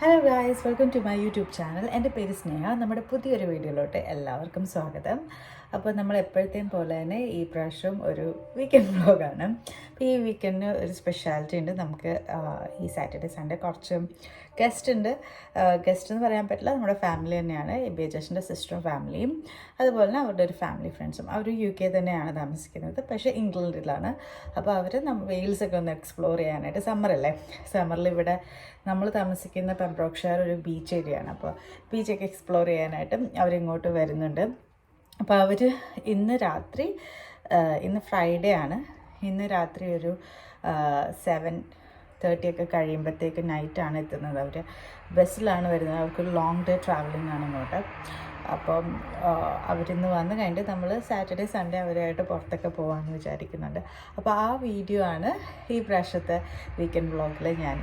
Hello guys welcome to my YouTube channel എന്റെ പേര് സ്നേഹ. നമ്മുടെ പുതിയൊരു വീഡിയോയിലോട്ട് എല്ലാവർക്കും സ്വാഗതം. അപ്പോൾ നമ്മൾ എപ്പോഴത്തെയും പോലെ തന്നെ ഈ പ്രാവശ്യം ഒരു വീക്കെൻഡ് വ്ലോഗാണ് അപ്പോൾ ഈ വീക്കെൻഡിന് ഒരു സ്പെഷ്യാലിറ്റി ഉണ്ട്. നമുക്ക് ഈ സാറ്റർഡേ സൺഡേ കുറച്ച് ഗസ്റ്റ് ഉണ്ട് ഗസ്റ്റ് എന്ന് പറയാൻ പറ്റില്ല നമ്മുടെ ഫാമിലി തന്നെയാണ്. എബി ജസ്റ്റിന്റെ സിസ്റ്ററും ഫാമിലിയും അതുപോലെ തന്നെ അവരുടെ ഒരു ഫാമിലി ഫ്രണ്ട്സും അവർ യു കെ തന്നെയാണ് താമസിക്കുന്നത് പക്ഷേ ഇംഗ്ലണ്ടിലാണ്. അപ്പോൾ അവർ നമ്മൾ വെയിൽസൊക്കെ ഒന്ന് എക്സ്പ്ലോർ ചെയ്യാനായിട്ട് സമ്മറല്ലേ സമ്മറിൽ ഇവിടെ നമ്മൾ താമസിക്കുന്ന പെംബ്രോക്ഷയർ ഒരു ബീച്ച് ഏരിയയാണ് അപ്പോൾ ബീച്ചൊക്കെ എക്സ്പ്ലോർ ചെയ്യാനായിട്ടും അവരിങ്ങോട്ട് വരുന്നുണ്ട്. അപ്പോൾ അവർ ഇന്ന് രാത്രി ഇന്ന് ഫ്രൈഡേ ആണ്. ഇന്ന് രാത്രി ഒരു സെവൻ തേർട്ടി ഒക്കെ കഴിയുമ്പോഴത്തേക്ക് നൈറ്റാണ് എത്തുന്നത്. അവർ ബസ്സിലാണ് വരുന്നത്. അവർക്ക് ലോങ് ഡേ ട്രാവലിംഗ് ആണ് ഇങ്ങോട്ട് അപ്പം അവരിന്ന് വന്ന് കഴിഞ്ഞിട്ട് നമ്മൾ സാറ്റർഡേ സൺഡേ അവരായിട്ട് പുറത്തൊക്കെ പോകാമെന്ന് വിചാരിക്കുന്നുണ്ട്. അപ്പോൾ ആ വീഡിയോ ആണ് ഈ പ്രാവശ്യത്തെ വീക്കെൻഡ് വ്ളോഗിൽ ഞാൻ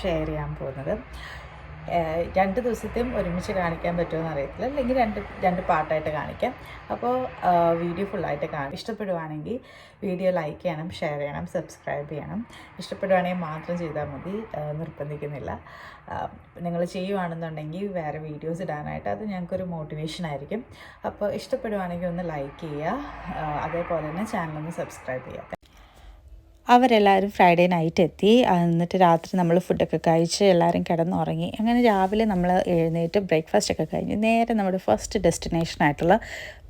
ഷെയർ ചെയ്യാൻ പോകുന്നത്. രണ്ട് ദിവസത്തെയും ഒരുമിച്ച് കാണിക്കാൻ പറ്റുമെന്ന് അറിയത്തില്ല. അല്ലെങ്കിൽ രണ്ട് രണ്ട് പാർട്ടായിട്ട് കാണിക്കാം. അപ്പോൾ വീഡിയോ ഫുള്ളായിട്ട് കാണും. ഇഷ്ടപ്പെടുവാണെങ്കിൽ വീഡിയോ ലൈക്ക് ചെയ്യണം ഷെയർ ചെയ്യണം സബ്സ്ക്രൈബ് ചെയ്യണം. ഇഷ്ടപ്പെടുവാണെങ്കിൽ മാത്രം ചെയ്താൽ മതി. നിർബന്ധിക്കുന്നില്ല. നിങ്ങൾ ചെയ്യുവാണെന്നുണ്ടെങ്കിൽ വേറെ വീഡിയോസ് ഇടാനായിട്ട് അത് ഞങ്ങൾക്കൊരു മോട്ടിവേഷൻ ആയിരിക്കും. അപ്പോൾ ഇഷ്ടപ്പെടുവാണെങ്കിൽ ഒന്ന് ലൈക്ക് ചെയ്യുക. അതേപോലെ തന്നെ ചാനലൊന്ന് സബ്സ്ക്രൈബ് ചെയ്യുക. അവരെല്ലാവരും ഫ്രൈഡേ നൈറ്റ് എത്തി. എന്നിട്ട് രാത്രി നമ്മൾ ഫുഡൊക്കെ കഴിച്ച് എല്ലാവരും കിടന്നുറങ്ങി. അങ്ങനെ രാവിലെ നമ്മൾ എഴുന്നേറ്റ് ബ്രേക്ക്ഫാസ്റ്റ് ഒക്കെ കഴിഞ്ഞ് നേരെ നമ്മുടെ ഫസ്റ്റ് ഡെസ്റ്റിനേഷൻ ആയിട്ടുള്ള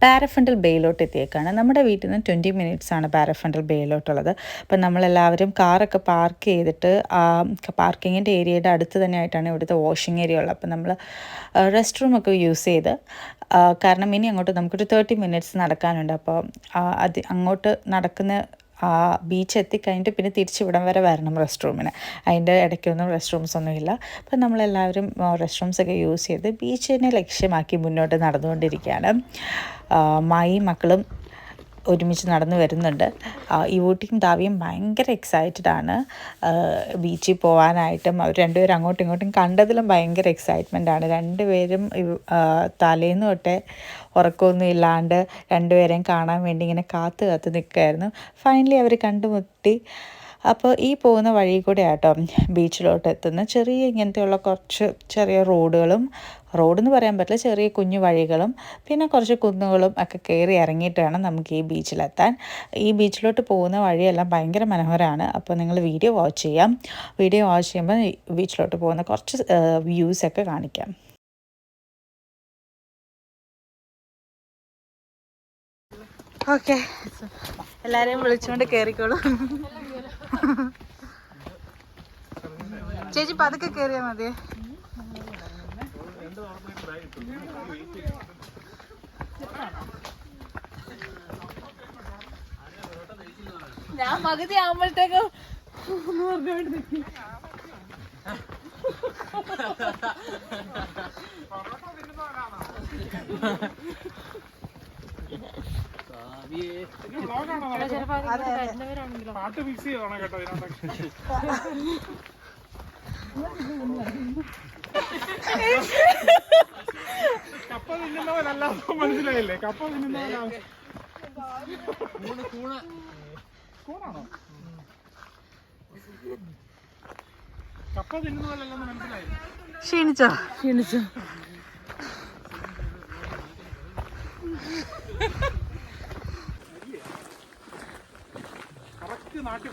പാരഫണ്ടൽ ബേയിലോട്ട് എത്തിയേക്കാണ്. നമ്മുടെ വീട്ടിൽ നിന്ന് ട്വന്റി മിനിറ്റ്സ് ആണ് പാരഫണ്ടൽ ബേയിലോട്ടുള്ളത് അപ്പം നമ്മളെല്ലാവരും കാറൊക്കെ പാർക്ക് ചെയ്തിട്ട് പാർക്കിങ്ങിന്റെ ഏരിയയുടെ അടുത്ത് തന്നെ ആയിട്ടാണ് ഇവിടുത്തെ വാഷിംഗ് ഏരിയ ഉള്ളത്. അപ്പം നമ്മൾ റെസ്റ്റ് റൂമൊക്കെ യൂസ് ചെയ്ത് കാരണം ഇനി അങ്ങോട്ട് നമുക്കൊരു തേർട്ടി മിനിറ്റ്സ് നടക്കാനുണ്ട്. അപ്പോൾ അത് അങ്ങോട്ട് നടക്കുന്ന ആ ബീച്ച് എത്തിക്കഴിഞ്ഞിട്ട് പിന്നെ തിരിച്ച് ഇവിടം വരെ വരണം റെസ്റ്റ് റൂമിന് അതിന്റെ ഇടയ്ക്കൊന്നും റെസ്റ്റ് റൂംസ് ഒന്നുമില്ല. അപ്പം നമ്മളെല്ലാവരും റെസ്റ്റ് റൂംസ് ഒക്കെ യൂസ് ചെയ്ത് ബീച്ചിനെ ലക്ഷ്യമാക്കി മുന്നോട്ട് നടന്നുകൊണ്ടിരിക്കുകയാണ്. മായി മക്കളും ഒരുമിച്ച് നടന്നു വരുന്നുണ്ട്. ഈ വോട്ടിങ് ദാവിയും ഭയങ്കര എക്സൈറ്റഡ് ആണ്. ബീച്ചിൽ പോകാനായിട്ടും അവർ രണ്ടുപേരും അങ്ങോട്ടും ഇങ്ങോട്ടും കണ്ടതിലും ഭയങ്കര എക്സൈറ്റ്മെന്റ് ആണ്. രണ്ടുപേരും തലേന്ന് തൊട്ടേ ഉറക്കമൊന്നും ഇല്ലാണ്ട് രണ്ടുപേരെയും കാണാൻ വേണ്ടി ഇങ്ങനെ കാത്തു കാത്ത് നിൽക്കുകയായിരുന്നു. ഫൈനലി അവർ കണ്ടുമുട്ടി. അപ്പോൾ ഈ പോകുന്ന വഴി കൂടെ ആട്ടോ ബീച്ചിലോട്ട് എത്തുന്ന ചെറിയ ഇങ്ങനത്തെയുള്ള കുറച്ച് ചെറിയ റോഡുകളും റോഡെന്ന് പറയാൻ പറ്റില്ല ചെറിയ കുഞ്ഞു വഴികളും പിന്നെ കുറച്ച് കുന്നുകളും ഒക്കെ കയറി ഇറങ്ങിയിട്ട് വേണം നമുക്ക് ഈ ബീച്ചിലെത്താൻ. ഈ ബീച്ചിലോട്ട് പോകുന്ന വഴിയെല്ലാം ഭയങ്കര മനോഹരമാണ്. അപ്പോൾ നിങ്ങൾ വീഡിയോ വാച്ച് ചെയ്യാം. വീഡിയോ വാച്ച് ചെയ്യുമ്പോൾ ബീച്ചിലോട്ട് പോകുന്ന കുറച്ച് വ്യൂസ് ഒക്കെ കാണിക്കാം. ഓക്കെ. എല്ലാവരെയും വിളിച്ചുകൊണ്ട് കേറിക്കോളൂ. ചേച്ചി പതുക്കെ കേറിയാ മതി. ഞാൻ പകുതി ആകുമ്പോഴത്തേക്കും പാട്ട് മിക്സ് ചെയ്തോണം കേട്ടോ കപ്പ തിന്നുന്നവരല്ല മനസ്സിലായില്ലേ? കപ്പ തിന്നുന്നവരാണ് കൂണാണോ? കപ്പ തിന്നുന്നവരല്ലെന്ന് മനസ്സിലായി ക്ഷീണിച്ചോ? ക്ഷീണിച്ചു. നാട്ടിൽ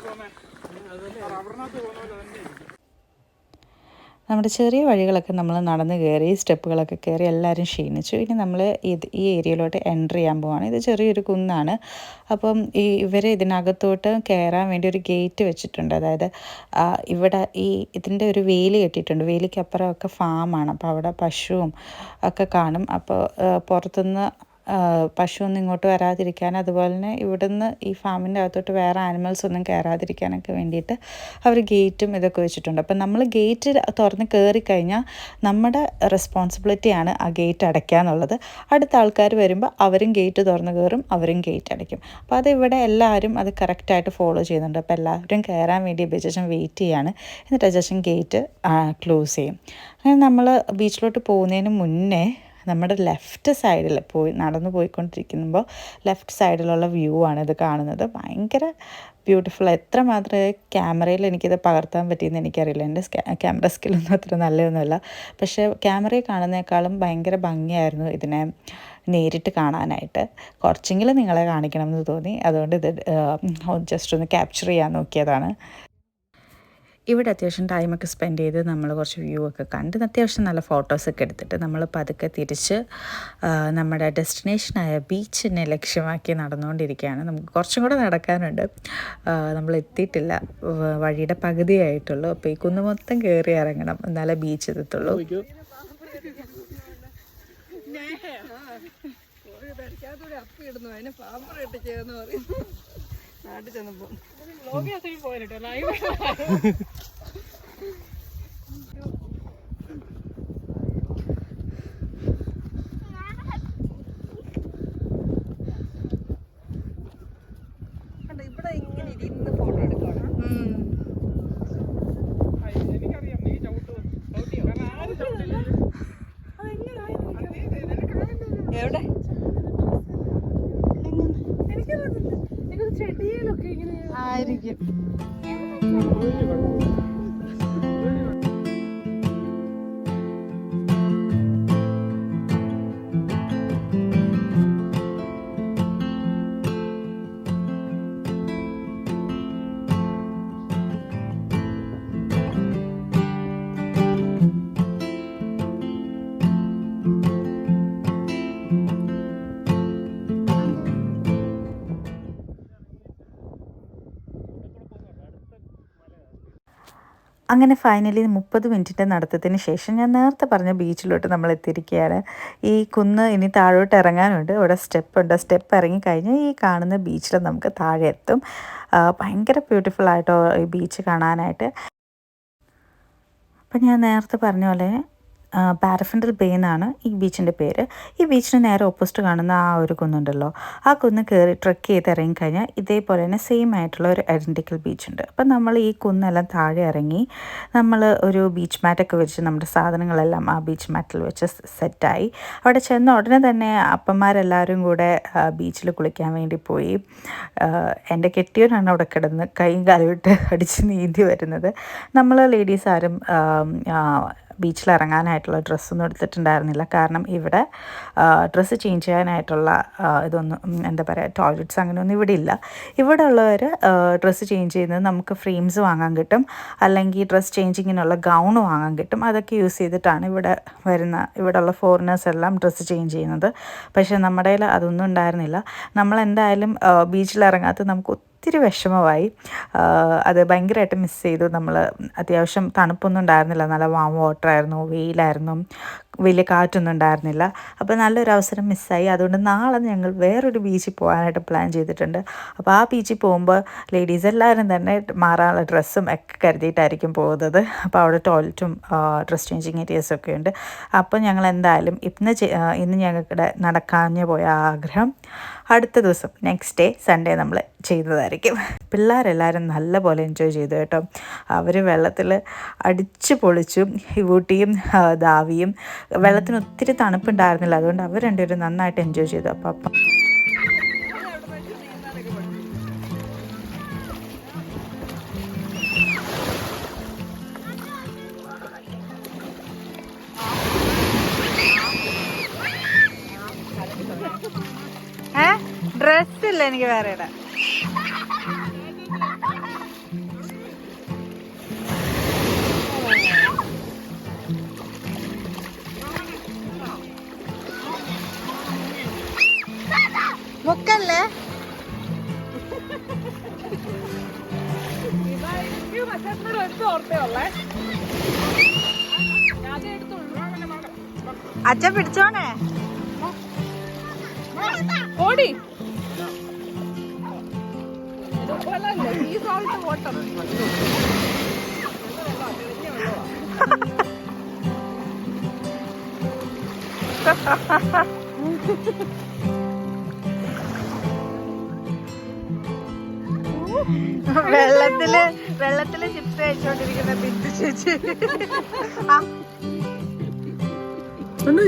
നമ്മുടെ ചെറിയ വഴികളൊക്കെ നമ്മൾ നടന്ന് കയറി സ്റ്റെപ്പുകളൊക്കെ കയറി എല്ലാവരും ക്ഷീണിച്ചു. ഇനി നമ്മൾ ഇത് ഈ ഏരിയയിലോട്ട് എന്റർ ചെയ്യാൻ പോവാണ്. ഇത് ചെറിയൊരു കുന്നാണ്. അപ്പം ഈ ഇവർ ഇതിനകത്തോട്ട് കയറാൻ വേണ്ടി ഒരു ഗേറ്റ് വെച്ചിട്ടുണ്ട്. അതായത് ഇവിടെ ഈ ഇതിന്റെ ഒരു വേലി കെട്ടിയിട്ടുണ്ട്. വേലിക്കപ്പുറമൊക്കെ ഫാമാണ് അപ്പോൾ അവിടെ പശുവും ഒക്കെ കാണും. അപ്പോൾ പുറത്തുനിന്ന് പശുവൊന്നും ഇങ്ങോട്ട് വരാതിരിക്കാൻ അതുപോലെ തന്നെ ഇവിടുന്ന് ഈ ഫാമിന്റെ അകത്തോട്ട് വേറെ ആനിമൽസ് ഒന്നും കയറാതിരിക്കാനൊക്കെ വേണ്ടിയിട്ട് അവർ ഗേറ്റും ഇതൊക്കെ വെച്ചിട്ടുണ്ട്. അപ്പം നമ്മൾ ഗേറ്റ് തുറന്ന് കയറി കഴിഞ്ഞാൽ നമ്മുടെ റെസ്പോൺസിബിലിറ്റിയാണ് ആ ഗേറ്റ് അടയ്ക്കുക എന്നുള്ളത്. അടുത്ത ആൾക്കാർ വരുമ്പോൾ അവരും ഗേറ്റ് തുറന്ന് കയറും അവരും ഗേറ്റ് അടയ്ക്കും. അപ്പോൾ അത് ഇവിടെ എല്ലാവരും അത് കറക്റ്റായിട്ട് ഫോളോ ചെയ്യുന്നുണ്ട്. അപ്പോൾ എല്ലാവരും കയറാൻ വേണ്ടി ബജഷൻ വെയിറ്റ് ചെയ്യാണ്. എന്നിട്ട് അജേഷൻ ഗേറ്റ് ക്ലോസ് ചെയ്യും. അങ്ങനെ നമ്മൾ ബീച്ചിലോട്ട് പോകുന്നതിന് മുന്നേ നമ്മുടെ ലെഫ്റ്റ് സൈഡിൽ പോയി നടന്നു പോയിക്കൊണ്ടിരിക്കുമ്പോൾ ലെഫ്റ്റ് സൈഡിലുള്ള വ്യൂ ആണ് ഇത് കാണുന്നത്. ഭയങ്കര ബ്യൂട്ടിഫുൾ. എത്ര മാത്രമേ ക്യാമറയിൽ എനിക്കിത് പകർത്താൻ പറ്റിയെന്ന് എനിക്കറിയില്ല. എന്റെ ക്യാമറ സ്കില്ലൊന്നും അത്ര നല്ലതൊന്നുമല്ല. പക്ഷേ ക്യാമറയിൽ കാണുന്നേക്കാളും ഭയങ്കര ഭംഗിയായിരുന്നു ഇതിനെ നേരിട്ട് കാണാനായിട്ട്. കുറച്ചെങ്കിലും നിങ്ങളെ കാണിക്കണം എന്ന് തോന്നി. അതുകൊണ്ട് ഇത് ജസ്റ്റ് ഒന്ന് ക്യാപ്ചർ ചെയ്യാൻ നോക്കിയതാണ്. ഇവിടെ അത്യാവശ്യം ടൈമൊക്കെ സ്പെൻഡ് ചെയ്ത് നമ്മൾ കുറച്ച് വ്യൂ ഒക്കെ കണ്ട് അത്യാവശ്യം നല്ല ഫോട്ടോസൊക്കെ എടുത്തിട്ട് നമ്മൾ പതുക്കെ തിരിച്ച് നമ്മുടെ ഡെസ്റ്റിനേഷനായ ബീച്ചിനെ ലക്ഷ്യമാക്കി നടന്നുകൊണ്ടിരിക്കുകയാണ്. നമുക്ക് കുറച്ചും കൂടെ നടക്കാനുണ്ട്. നമ്മൾ എത്തിയിട്ടില്ല. വഴിയുടെ പകുതിയായിട്ടുള്ളൂ അപ്പോൾ ഈ കുന്ന് മൊത്തം കയറി ഇറങ്ങണം. എന്നാലേ ബീച്ച് എത്തത്തുള്ളൂ. അപ്പിടുന്നു അതിന് പാമ്പർ ഇട്ടിച്ചെന്ന് പറയും. നാട്ടിൽ ചെന്നപ്പോ. പോയിട്ടോ ലൈവ് ഇവിടെ ഇങ്ങനെ ഇരുന്ന് ഫോട്ടോ എടുക്കണം അങ്ങനെ ഫൈനലി മുപ്പത് മിനിറ്റിന്റെ നടത്തത്തിന് ശേഷം ഞാൻ നേരത്തെ പറഞ്ഞ ബീച്ചിലോട്ട് നമ്മൾ എത്തിയിരിക്കുകയാണ്. ഈ കുന്ന് ഇനി താഴോട്ട് ഇറങ്ങാനുണ്ട്. ഇവിടെ സ്റ്റെപ്പ് ഉണ്ട്. സ്റ്റെപ്പ് ഇറങ്ങി കഴിഞ്ഞാൽ ഈ കാണുന്ന ബീച്ചിൽ നമുക്ക് താഴെ എത്തും. ഭയങ്കര ബ്യൂട്ടിഫുൾ ആയിട്ടോ ഈ ബീച്ച് കാണാനായിട്ട്. അപ്പം ഞാൻ നേരത്തെ പറഞ്ഞ പോലെ പാരഫൻഡൽ ബേ എന്നാണ് ഈ ബീച്ചിന്റെ പേര്. ഈ ബീച്ചിന് നേരെ ഓപ്പോസിറ്റ് കാണുന്ന ആ ഒരു കുന്നുണ്ടല്ലോ. ആ കുന്ന് കയറി ട്രെക്ക് ചെയ്ത് ഇറങ്ങിക്കഴിഞ്ഞാൽ ഇതേപോലെ തന്നെ സെയിം ആയിട്ടുള്ള ഒരു ഐഡന്റിക്കൽ ബീച്ചുണ്ട് അപ്പം നമ്മൾ ഈ കുന്നെല്ലാം താഴെ ഇറങ്ങി നമ്മൾ ഒരു ബീച്ച് മാറ്റൊക്കെ വെച്ച് നമ്മുടെ സാധനങ്ങളെല്ലാം ആ ബീച്ച് മാറ്റിൽ വെച്ച് സെറ്റായി അവിടെ ചെന്ന ഉടനെ തന്നെ അപ്പന്മാരെല്ലാവരും കൂടെ ബീച്ചിൽ കുളിക്കാൻ വേണ്ടി പോയി. എന്റെ കെട്ടിയവനാണ് അവിടെ കിടന്ന് കൈ കാലുവിട്ട് അടിച്ച് നീന്തി വരുന്നത്. നമ്മൾ ലേഡീസ് ആരും ബീച്ചിൽ ഇറങ്ങാനായിട്ടുള്ള ഡ്രസ്സൊന്നും എടുത്തിട്ടുണ്ടായിരുന്നില്ല. കാരണം ഇവിടെ ഡ്രസ്സ് ചേഞ്ച് ചെയ്യാനായിട്ടുള്ള ഇതൊന്നും എന്താ പറയുക ടോയ്ലറ്റ്സ് അങ്ങനെയൊന്നും ഇവിടെ ഇല്ല. ഇവിടെ ഉള്ളവർ ഡ്രസ്സ് ചേഞ്ച് ചെയ്യുന്നത് നമുക്ക് ഫ്രെയിംസ് വാങ്ങാൻ കിട്ടും. അല്ലെങ്കിൽ ഡ്രസ്സ് ചേഞ്ചിങ്ങിനുള്ള ഗൗൺ വാങ്ങാൻ കിട്ടും. അതൊക്കെ യൂസ് ചെയ്തിട്ടാണ് ഇവിടെ വരുന്ന ഇവിടെയുള്ള ഫോറിനേഴ്സ് എല്ലാം ഡ്രസ്സ് ചേഞ്ച് ചെയ്യുന്നത്. പക്ഷേ നമ്മുടെ അതൊന്നും ഉണ്ടായിരുന്നില്ല. നമ്മൾ എന്തായാലും ബീച്ചിൽ ഇറങ്ങാത്ത നമുക്ക് ഒത്തിരി വിഷമമായി. അത് ഭയങ്കരമായിട്ട് മിസ് ചെയ്തു. നമ്മൾ അത്യാവശ്യം തണുപ്പൊന്നും ഉണ്ടായിരുന്നില്ല. നല്ല വാം വാട്ടർ ആയിരുന്നു വെയിലായിരുന്നു. വലിയ കാറ്റൊന്നും ഉണ്ടായിരുന്നില്ല. അപ്പോൾ നല്ലൊരു അവസരം മിസ്സായി അതുകൊണ്ട് നാളെ ഞങ്ങൾ വേറൊരു ബീച്ചിൽ പോകാനായിട്ട് പ്ലാൻ ചെയ്തിട്ടുണ്ട്. അപ്പോൾ ആ ബീച്ചിൽ പോകുമ്പോൾ ലേഡീസ് എല്ലാവരും തന്നെ മാറാനുള്ള ഡ്രസ്സും ഒക്കെ കരുതിയിട്ടായിരിക്കും പോകുന്നത്. അപ്പോൾ അവിടെ ടോയ്ലറ്റും ഡ്രസ് ചേഞ്ചിങ് ഏരിയസും ഒക്കെ ഉണ്ട്. അപ്പോൾ ഞങ്ങൾ എന്തായാലും ഇന്ന് ഇന്ന് ഞങ്ങളുടെ നടക്കാഞ്ഞു പോയ ആഗ്രഹം അടുത്ത ദിവസം നെക്സ്റ്റ് ഡേ സൺഡേ നമ്മൾ ചെയ്തതായിരിക്കും പിള്ളേരെല്ലാവരും നല്ല പോലെ എൻജോയ് ചെയ്തു കേട്ടോ. അവർ വെള്ളത്തിൽ അടിച്ചു പൊളിച്ചും ഊട്ടിയും ദാവിയും വെള്ളത്തിന് ഒത്തിരി തണുപ്പുണ്ടായിരുന്നില്ല. അതുകൊണ്ട് അവർ രണ്ടുപേരും നന്നായിട്ട് എൻജോയ് ചെയ്തു. അപ്പോൾ അപ്പം. ഡ്രസ്സില്ല എനിക്ക് വേറെ ഇടാൻ എടുത്തുള്ളൂ അച്ഛൻ പിടിച്ചോണേ? ഓടി. ha ഈ സോൾട്ട് വെള്ളത്തിൽ വെള്ളത്തിൽ ചിപ്സ് കഴിച്ചോണ്ടിരിക്കുന്ന ബിന്ദു ചേച്ചി. ആ. ഉണ്ട്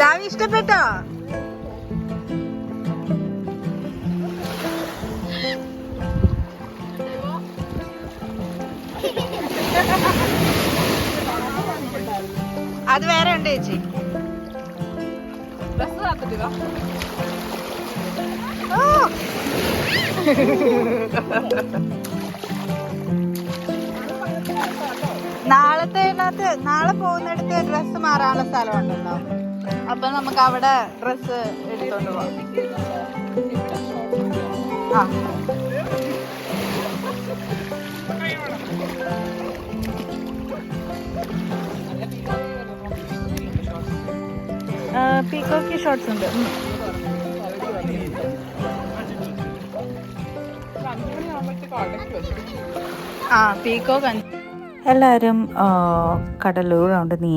ദാവി ഇഷ്ടപ്പെട്ടോ അത് വേറെ ഉണ്ട് ചേച്ചി. നാളത്തെ നാളെ പോകുന്നിടത്ത് ഡ്രസ്സ് മാറാനുള്ള സ്ഥലമുണ്ടല്ലോ. അപ്പൊ നമുക്ക് അവിടെ ഡ്രസ്സ് എടുത്തോണ്ട് പോവാം. ആ. പീക്കോക്കി ഷോർട്സ് ഉണ്ട്. അഞ്ചു ആ പീക്കോക്ക് എല്ലാവരും കടലൂർ കൊണ്ട് നീ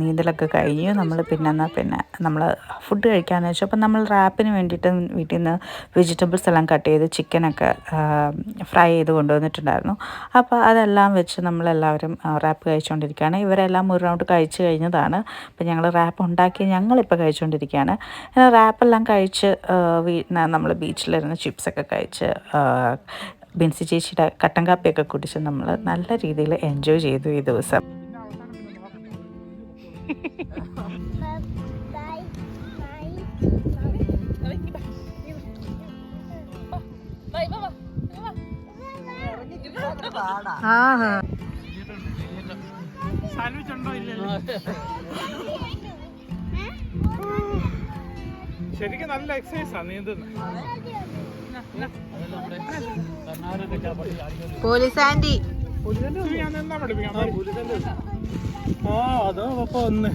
നീന്തലൊക്കെ കഴിഞ്ഞു. നമ്മൾ പിന്നെ പിന്നെ നമ്മൾ ഫുഡ് കഴിക്കാമെന്ന് വെച്ചാൽ അപ്പം നമ്മൾ റാപ്പിന് വേണ്ടിയിട്ട് വീട്ടിൽ നിന്ന് വെജിറ്റബിൾസ് എല്ലാം കട്ട് ചെയ്ത് ചിക്കനൊക്കെ ഫ്രൈ ചെയ്ത് കൊണ്ടുവന്നിട്ടുണ്ടായിരുന്നു. അപ്പോൾ അതെല്ലാം വെച്ച് നമ്മളെല്ലാവരും റാപ്പ് കഴിച്ചുകൊണ്ടിരിക്കുകയാണ് ഇവരെല്ലാം ഒരു റൗണ്ട് കഴിച്ച് കഴിഞ്ഞതാണ്. അപ്പം ഞങ്ങൾ റാപ്പ് ഉണ്ടാക്കി ഞങ്ങളിപ്പോൾ കഴിച്ചുകൊണ്ടിരിക്കുകയാണ് റാപ്പെല്ലാം കഴിച്ച് നമ്മൾ ബീച്ചിലിരുന്ന് ചിപ്സൊക്കെ കഴിച്ച് ബിൻസി ചേച്ചിയുടെ കട്ടൻ കാപ്പിയൊക്കെ കുടിച്ച് നമ്മൾ നല്ല രീതിയിൽ എൻജോയ് ചെയ്തു ഈ ദിവസം. ശരിക്കും നല്ല എക്സസൈസാ നീന്തുന്നത് പോലീസ് ആന്റി ആ അതോ അപ്പൊ ഒന്ന്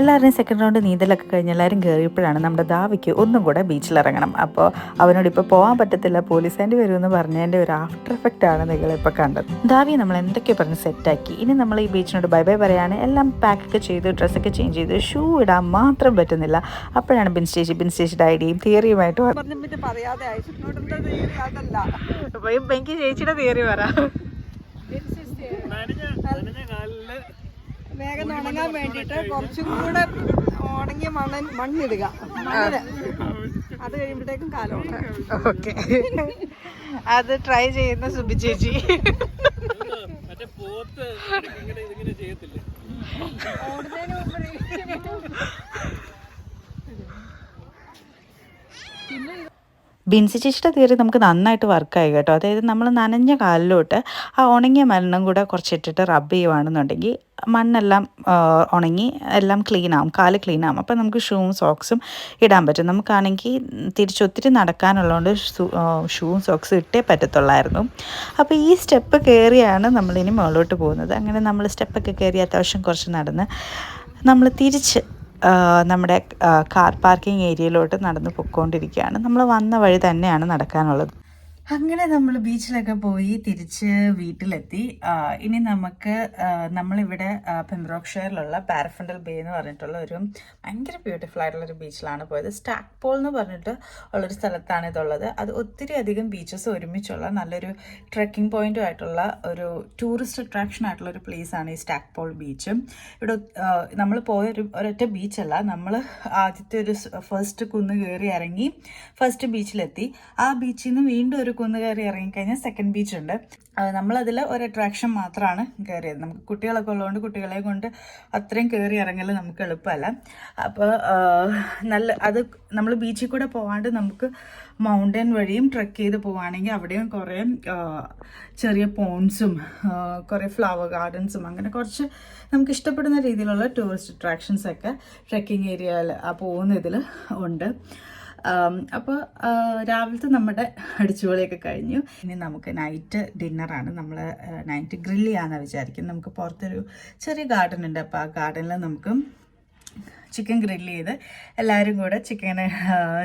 എല്ലാവരും സെക്കൻഡ് റൗണ്ട് നീന്തലൊക്കെ കഴിഞ്ഞ് എല്ലാവരും കയറിയപ്പോഴാണ് നമ്മുടെ ദാവിക്ക് ഒന്നും കൂടെ ബീച്ചിലിറങ്ങണം അപ്പോൾ അവനോട് ഇപ്പോൾ പോകാൻ പറ്റത്തില്ല പോലീസ് ആന്റി വരുമെന്ന് പറഞ്ഞതിന്റെ ഒരു ആഫ്റ്റർ എഫക്റ്റ് ആണ് നിങ്ങളിപ്പോൾ കണ്ടത്. ദാവി നമ്മൾ എന്തൊക്കെ പറഞ്ഞ് സെറ്റാക്കി ഇനി നമ്മൾ ഈ ബീച്ചിനോട് ബൈ ബൈ പറയാണ്. എല്ലാം പാക്കൊക്കെ ചെയ്ത് ഡ്രസ്സൊക്കെ ചേഞ്ച് ചെയ്ത് ഷൂ ഇടാൻ മാത്രം പറ്റുന്നില്ല. അപ്പോഴാണ് ബിൻ സ്റ്റേജ് ബിൻ സ്റ്റേജിയുടെ ഐഡിയയും തിയറിയുമായിട്ട് പറയാതെ ചേച്ചിയുടെ തിയറി പറ. വേഗം ഉണങ്ങാൻ വേണ്ടിയിട്ട് കുറച്ചും കൂടെ ഉണങ്ങിയ മണ്ണൻ മണ്ണിടുക. മണ്ണിൽ. അത് കഴിയുമ്പോഴത്തേക്കും കാലം ഓക്കെ. അത് ട്രൈ ചെയ്യുന്ന സുബി ചേച്ചി. മറ്റേ ബിൻസി ചേച്ചിയുടെ തിയറി നമുക്ക് നന്നായിട്ട് വർക്കായി കേട്ടോ. അതായത് നമ്മൾ നനഞ്ഞ കാലിലോട്ട് ആ ഉണങ്ങിയ മരണം കൂടെ കുറച്ചിട്ടിട്ട് റബ്ബ് ചെയ്യുവാണെന്നുണ്ടെങ്കിൽ മണ്ണെല്ലാം ഉണങ്ങി എല്ലാം ക്ലീൻ ആവും കാൽ ക്ലീൻ ആവും. അപ്പോൾ നമുക്ക് ഷൂവും സോക്സും ഇടാൻ പറ്റും. നമുക്കാണെങ്കിൽ തിരിച്ചൊത്തിരി നടക്കാനുള്ളതുകൊണ്ട് ഷൂവും സോക്സും ഇട്ടേ പറ്റത്തുള്ളായിരുന്നു. അപ്പോൾ ഈ സ്റ്റെപ്പ് കയറിയാണ് നമ്മളിനി മുകളിലോട്ട് പോകുന്നത്. അങ്ങനെ നമ്മൾ സ്റ്റെപ്പൊക്കെ കയറി അത്യാവശ്യം കുറച്ച് നടന്ന് നമ്മൾ തിരിച്ച് നമ്മുടെ കാർ പാർക്കിംഗ് ഏരിയയിലോട്ട് നടന്ന് പൊയ്ക്കൊണ്ടിരിക്കുകയാണ് നമ്മൾ വന്ന വഴി തന്നെയാണ് നടക്കാനുള്ളത്. അങ്ങനെ നമ്മൾ ബീച്ചിലൊക്കെ പോയി തിരിച്ച് വീട്ടിലെത്തി. ഇനി നമുക്ക് നമ്മളിവിടെ പെംബ്രോക്ക്ഷയറിലുള്ള പാരഫണ്ടൽ ബേ എന്ന് പറഞ്ഞിട്ടുള്ള ഒരു ഭയങ്കര ബ്യൂട്ടിഫുൾ ആയിട്ടുള്ള ഒരു ബീച്ചിലാണ് പോയത്. സ്റ്റാക്ക് പോൾ എന്ന് പറഞ്ഞിട്ട് ഉള്ളൊരു സ്ഥലത്താണ് ഇതുള്ളത്. അത് ഒത്തിരി അധികം ബീച്ചസ് ഒരുമിച്ചുള്ള നല്ലൊരു ട്രക്കിംഗ് പോയിന്റും ആയിട്ടുള്ള ഒരു ടൂറിസ്റ്റ് അട്രാക്ഷൻ ആയിട്ടുള്ള ഒരു പ്ലേസ് ആണ് ഈ സ്റ്റാക്ക് പോൾ ബീച്ചും. ഇവിടെ നമ്മൾ പോയ ഒരു ഒരൊറ്റ ബീച്ചല്ല നമ്മൾ ആദ്യത്തെ ഒരു ഫസ്റ്റ് കുന്ന് കയറി ഇറങ്ങി ഫസ്റ്റ് ബീച്ചിലെത്തി ആ ബീച്ചിൽ നിന്ന് വീണ്ടും ഒരു കുന്ന് കയറി ഇറങ്ങിക്കഴിഞ്ഞാൽ സെക്കൻഡ് ബീച്ച് ഉണ്ട്. നമ്മളതിൽ ഒരു അട്രാക്ഷൻ മാത്രമാണ് കയറിയത് നമുക്ക് കുട്ടികളൊക്കെ ഉള്ളതുകൊണ്ട് കുട്ടികളെ കൊണ്ട് അത്രയും കയറി ഇറങ്ങൽ നമുക്ക് എളുപ്പമല്ല. അപ്പോൾ നല്ല അത് നമ്മൾ ബീച്ചിൽ കൂടെ പോകാണ്ട് നമുക്ക് മൗണ്ടൻ വഴിയും ട്രക്ക് ചെയ്ത് പോവുകയാണെങ്കിൽ അവിടെയും കുറേ ചെറിയ പോൺസും കുറേ ഫ്ലവർ ഗാർഡൻസും അങ്ങനെ കുറച്ച് നമുക്ക് ഇഷ്ടപ്പെടുന്ന രീതിയിലുള്ള ടൂറിസ്റ്റ് അട്രാക്ഷൻസൊക്കെ ട്രെക്കിംഗ് ഏരിയയിൽ ആ പോകുന്ന ഇതിൽ ഉണ്ട്. അപ്പോൾ രാവിലത്തെ നമ്മുടെ അടിച്ചുപൊളിയൊക്കെ കഴിഞ്ഞു. ഇനി നമുക്ക് നൈറ്റ് ഡിന്നറാണ് നമ്മൾ നൈറ്റ് ഗ്രില്ല് ചെയ്യാമെന്നാണ് വിചാരിക്കുന്നത് നമുക്ക് പുറത്തൊരു ചെറിയ ഗാർഡൻ ഉണ്ട്. അപ്പോൾ ആ ഗാർഡനിൽ നമുക്ക് ചിക്കൻ ഗ്രില്ല് ചെയ്ത് എല്ലാവരും കൂടെ ചിക്കനെ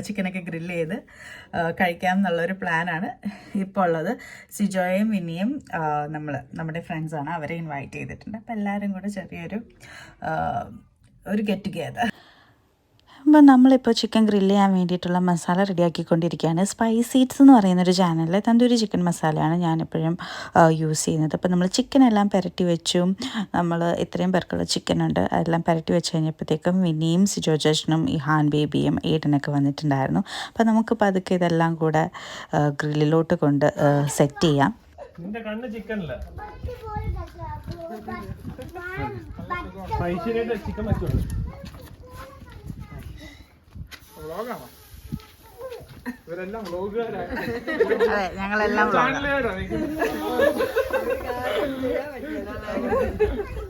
ചിക്കനൊക്കെ ഗ്രില്ല് ചെയ്ത് കഴിക്കാം എന്നുള്ളൊരു പ്ലാനാണ് ഇപ്പോൾ ഉള്ളത്. സിജോയും വിനിയും നമ്മൾ നമ്മുടെ ഫ്രണ്ട്സാണ് അവരെ ഇൻവൈറ്റ് ചെയ്തിട്ടുണ്ട്. അപ്പോൾ എല്ലാവരും കൂടെ ചെറിയൊരു ഒരു ഗെറ്റ് ടുഗെദർ അപ്പോൾ നമ്മളിപ്പോൾ ചിക്കൻ ഗ്രില്ല് ചെയ്യാൻ വേണ്ടിയിട്ടുള്ള മസാല റെഡിയാക്കിക്കൊണ്ടിരിക്കുകയാണ് സ്പൈസീറ്റ്സ് എന്ന് പറയുന്നൊരു ചാനലിൽ തന്തൂരി ചിക്കൻ മസാലയാണ് ഞാനെപ്പോഴും യൂസ് ചെയ്യുന്നത്. അപ്പോൾ നമ്മൾ ചിക്കൻ എല്ലാം പുരട്ടി വെച്ചും. നമ്മൾ ഇത്രയും പേർക്കുള്ള ചിക്കൻ ഉണ്ട്. അതെല്ലാം പുരട്ടി വെച്ച് കഴിഞ്ഞപ്പോഴത്തേക്കും വിനിയും സിജോജേഷനും ഇഹാൻ ഈ ഹാൻ ബേബിയും ഏട്ടനൊക്കെ വന്നിട്ടുണ്ടായിരുന്നു. അപ്പോൾ നമുക്ക് പതുക്കെ ഇതെല്ലാം കൂടെ ഗ്രില്ലിലോട്ട് കൊണ്ട് സെറ്റ് ചെയ്യാം. നിന്റെ കണ്ണ് ചിക്കനില്ല ചിക്കൻ വെച്ചോളൂ. വ്ളോഗാണോ ഇവരെല്ലാം വ്ളോഗുകാരാണ് അതെ ഞങ്ങളെല്ലാം ചാനലുകാരാണ്.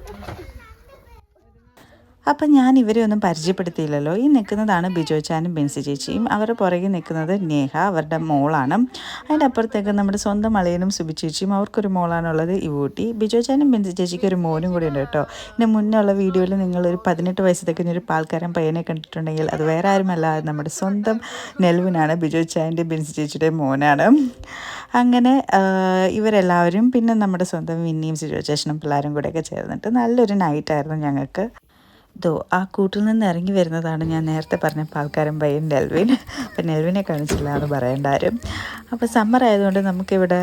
അപ്പം ഞാൻ ഇവരെ ഒന്നും പരിചയപ്പെടുത്തിയില്ലല്ലോ. ഈ നിൽക്കുന്നതാണ് ബിജോ ചാനും ബിൻസി ചേച്ചിയും. അവരുടെ പുറകെ നിൽക്കുന്നത് നേഹ അവരുടെ മോളാണ്. അതിന്റെ അപ്പുറത്തേക്ക് നമ്മുടെ സ്വന്തം അളിയനും സുബി ചേച്ചിയും. അവർക്കൊരു മോളാണുള്ളത് ഇവൂട്ടി. ബിജോ ചാനും ബിൻസി ചേച്ചിക്ക് ഒരു മോനും കൂടി ഉണ്ട് കേട്ടോ. പിന്നെ മുന്നേ ഉള്ള വീഡിയോയിൽ നിങ്ങളൊരു പതിനെട്ട് വയസ്സ് ഒരു പാൽക്കാരൻ പയ്യനെ കണ്ടിട്ടുണ്ടെങ്കിൽ അത് വേറെ ആരുമല്ല. നമ്മുടെ സ്വന്തം നെൽവിനാണ്. ബിജോ ചാന്റെ ബിൻസി ചേച്ചിയുടെ മോനാണ്. അങ്ങനെ ഇവരെല്ലാവരും പിന്നെ നമ്മുടെ സ്വന്തം വിന്നിയും സിജോ ചേച്ചനും പിള്ളേരും കൂടെയൊക്കെ ചേർന്നിട്ട് നല്ലൊരു നൈറ്റായിരുന്നു ഞങ്ങൾക്ക്. ദോ ആ കൂട്ടിൽ നിന്ന് ഇറങ്ങി വരുന്നതാണ് ഞാൻ നേരത്തെ പറഞ്ഞ പാൽക്കാരൻ പയ്യൻ നെൽവിൻ. അപ്പം നെൽവിനെ കാണിച്ചില്ല എന്ന് പറയേണ്ട ആരും അപ്പോൾ സമ്മർ ആയതുകൊണ്ട് നമുക്കിവിടെ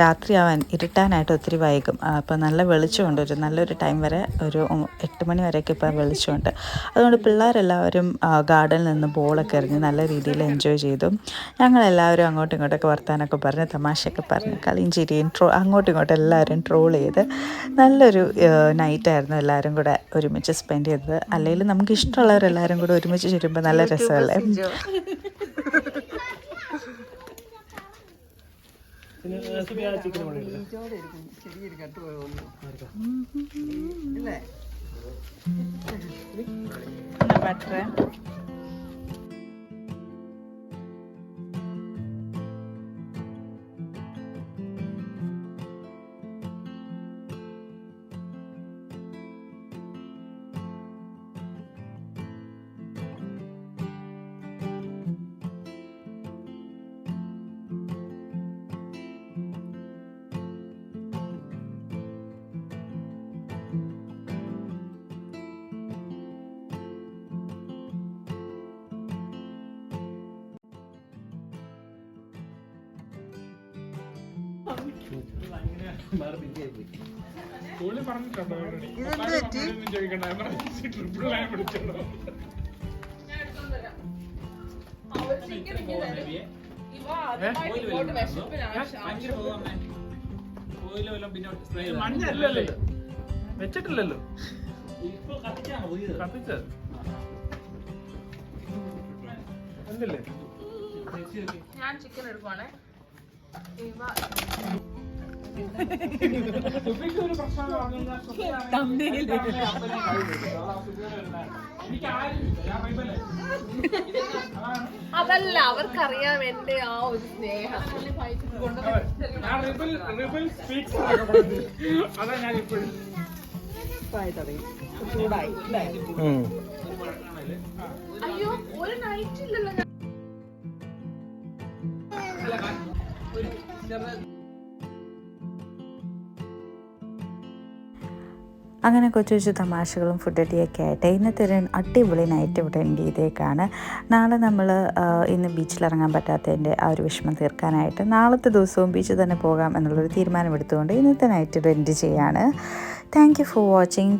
രാത്രിയാവാൻ ഇരുട്ടാനായിട്ട് ഒത്തിരി വൈകും. അപ്പോൾ നല്ല വെളിച്ചമുണ്ട്. ഒരു നല്ലൊരു ടൈം വരെ ഒരു എട്ട് മണി വരെയൊക്കെ ഇപ്പോൾ വെളിച്ചമുണ്ട്. അതുകൊണ്ട് പിള്ളേരെല്ലാവരും ഗാർഡനിൽ നിന്ന് ബോളൊക്കെ എറിഞ്ഞ് നല്ല രീതിയിൽ എൻജോയ് ചെയ്തു. ഞങ്ങളെല്ലാവരും അങ്ങോട്ടും ഇങ്ങോട്ടൊക്കെ വർത്താനൊക്കെ പറഞ്ഞ് തമാശയൊക്കെ പറഞ്ഞ് കളിയും ചിരിയും ട്രോ അങ്ങോട്ടും ഇങ്ങോട്ടും എല്ലാവരും ട്രോൾ ചെയ്ത് നല്ലൊരു നൈറ്റായിരുന്നു എല്ലാവരും കൂടെ ഒരുമിച്ച് സ്പെൻഡ് ചെയ്തത് അല്ലെങ്കിൽ നമുക്ക് ഇഷ്ടമുള്ളവരെല്ലാവരും കൂടെ ഒരുമിച്ച് ചേരുമ്പോൾ നല്ല രസമല്ലേ? ബട്ടർ സ്കൂളിൽ പറഞ്ഞിട്ടുണ്ടോ ട്രിപ്പിൾ വെച്ചിട്ടില്ലല്ലോ ഞാൻ ചിക്കൻ എടുക്കുവാണേ. അതല്ല അവർക്കറിയാം എന്റെ ആ ഒരു സ്നേഹം. ഞാൻ അതാ ഇപ്പോഴും ചൂടായി അയ്യോ ഒരു അങ്ങനെ കൊച്ചു കൊച്ചു തമാശകളും ഫുഡ് അടിയൊക്കെ ആയിട്ട് ഇന്നത്തെ ഒരു അടിപൊളി നൈറ്റ് ഇവിടെ എന്റെ നാളെ നമ്മൾ ഇന്ന് ബീച്ചിൽ ഇറങ്ങാൻ പറ്റാത്തതിന്റെ ആ ഒരു വിഷമം തീർക്കാനായിട്ട് നാളത്തെ ദിവസവും ബീച്ചിൽ തന്നെ പോകാം എന്നുള്ളൊരു തീരുമാനമെടുത്തുകൊണ്ട് ഇന്നത്തെ നൈറ്റ് എൻഡ് ചെയ്യാണ്. Thank you for watching